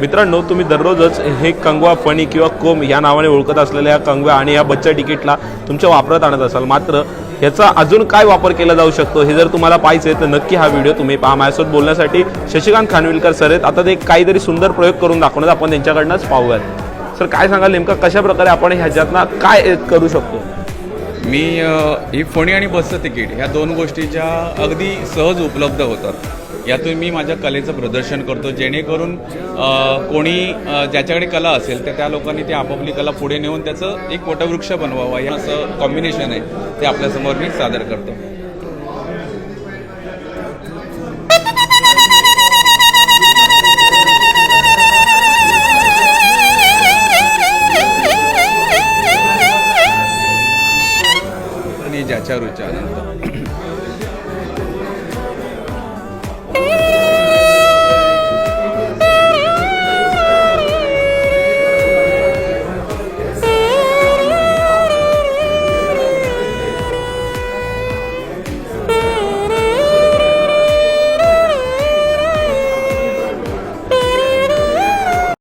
मित्रांनो तुम्ही दररोजच हे कंगवा फणी किंवा कोम या नावाने ओळखत असलेल्या या कंगव्या आणि या बच्चा तिकीटला तुमच्या वापरात आणत असाल. मात्र याचा अजून काय वापर केला जाऊ शकतो हे जर तुम्हाला पाहिजे तर नक्की हा व्हिडिओ तुम्ही पहा. माझ्यासोबत बोलण्यासाठी शशिकांत खानविलकर सर आहेत. आता ते काहीतरी सुंदर प्रयोग करून दाखवण्यात आपण त्यांच्याकडनंच पाहूयात. सर काय सांगाल नेमका? कशा प्रकारे आपण ह्याच्यातनं काय करू शकतो? मी ही फणी आणि बसचं तिकीट ह्या दोन गोष्टीच्या अगदी सहज उपलब्ध होतात. यातून मी माझ्या कलेचं प्रदर्शन करतो. जेणेकरून कोणी ज्याच्याकडे कला असेल तर त्या लोकांनी ती आपापली कला पुढे नेऊन त्याचं एक वटवृक्ष बनवावा. या असं कॉम्बिनेशन आहे. ते आपल्यासमोर मी सादर करतो. आणि ज्याच्या रुचा